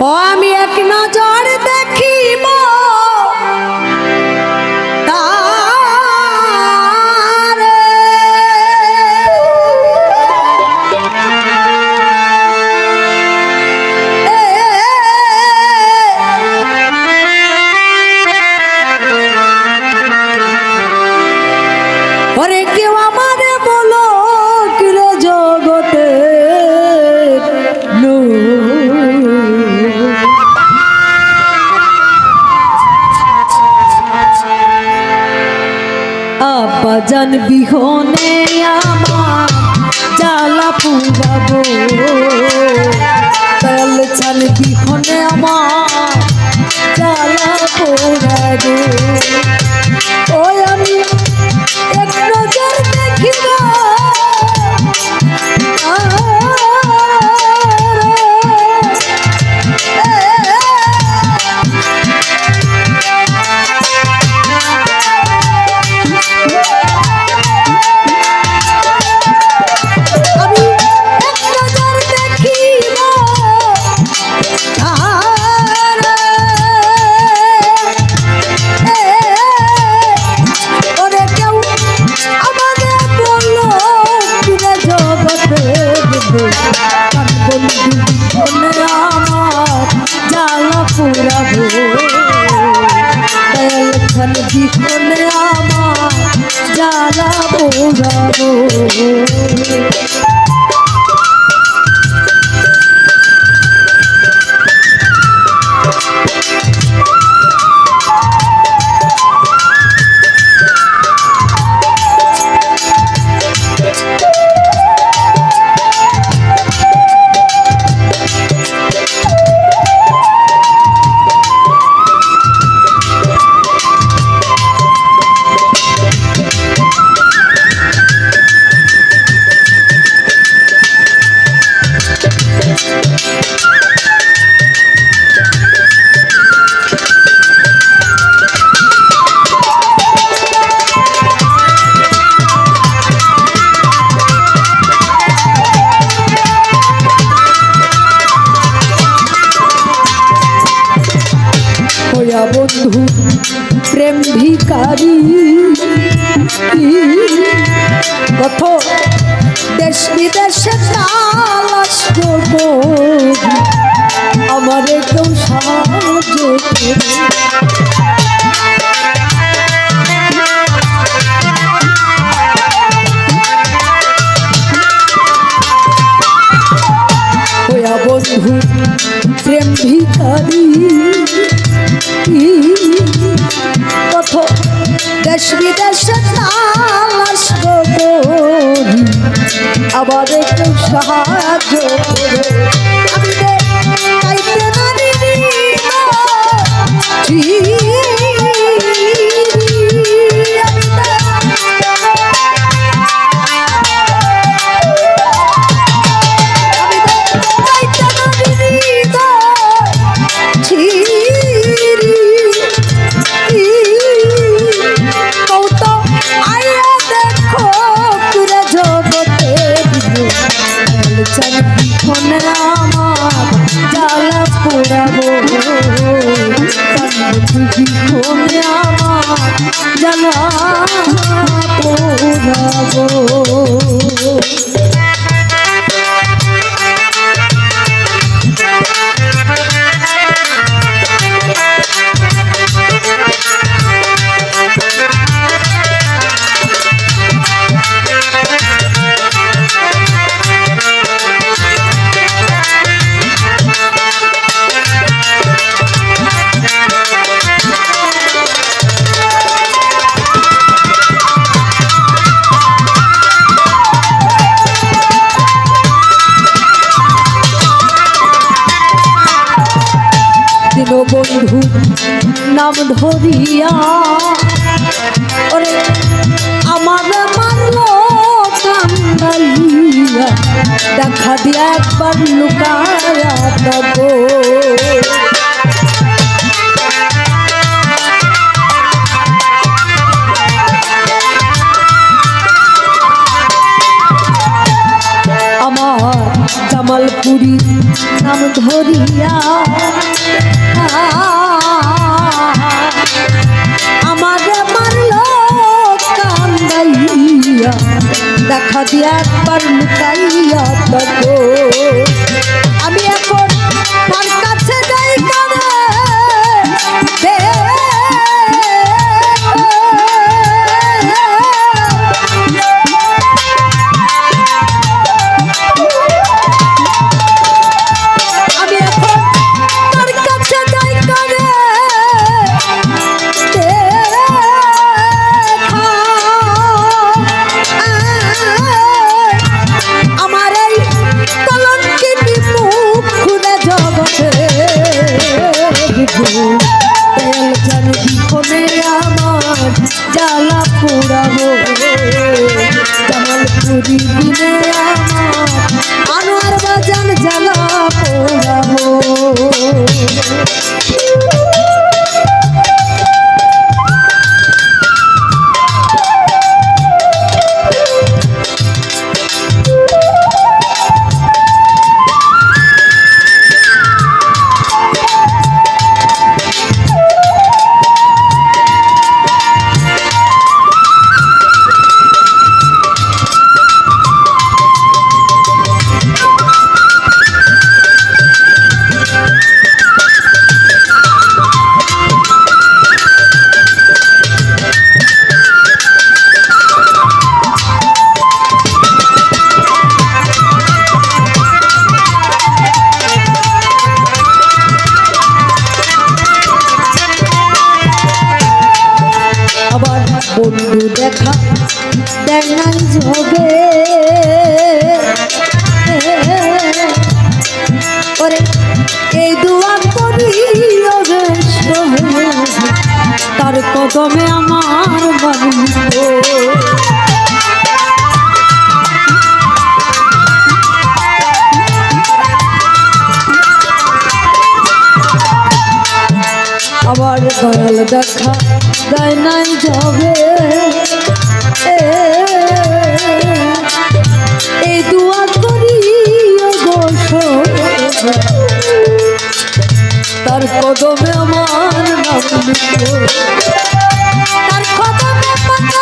ও আমি এক নজর দেখিব আব্বা জান বিহনে আমার জ্বালা পুরাবো তাল চাল বিহনে আমার জ্বালা পোড়াবো ওই Thank. কত দেশ বিদেশে তালাশ করব। আমার একদম সাহায্য দেশ বিদেশে তালাশ করি আবার একটু সাহায্য করে। আমি রে চাইতে নারী আমি ধরিয়া। ওরে আমার মারল কান্দালিয়া দিয়া একবার লুকায়া তব। আমার জামালপুরি নাম ধরিয়া। দেখা দিয়া একবার লুকাইয়া থাকো দেখা দেয় এই দুয়া করি তার কদমে আমার বাড়ি আবার দয়াল দেখা দেয় নাই যাবে। এই দুয়া করি তার কদমে আমার নাম তার কদমে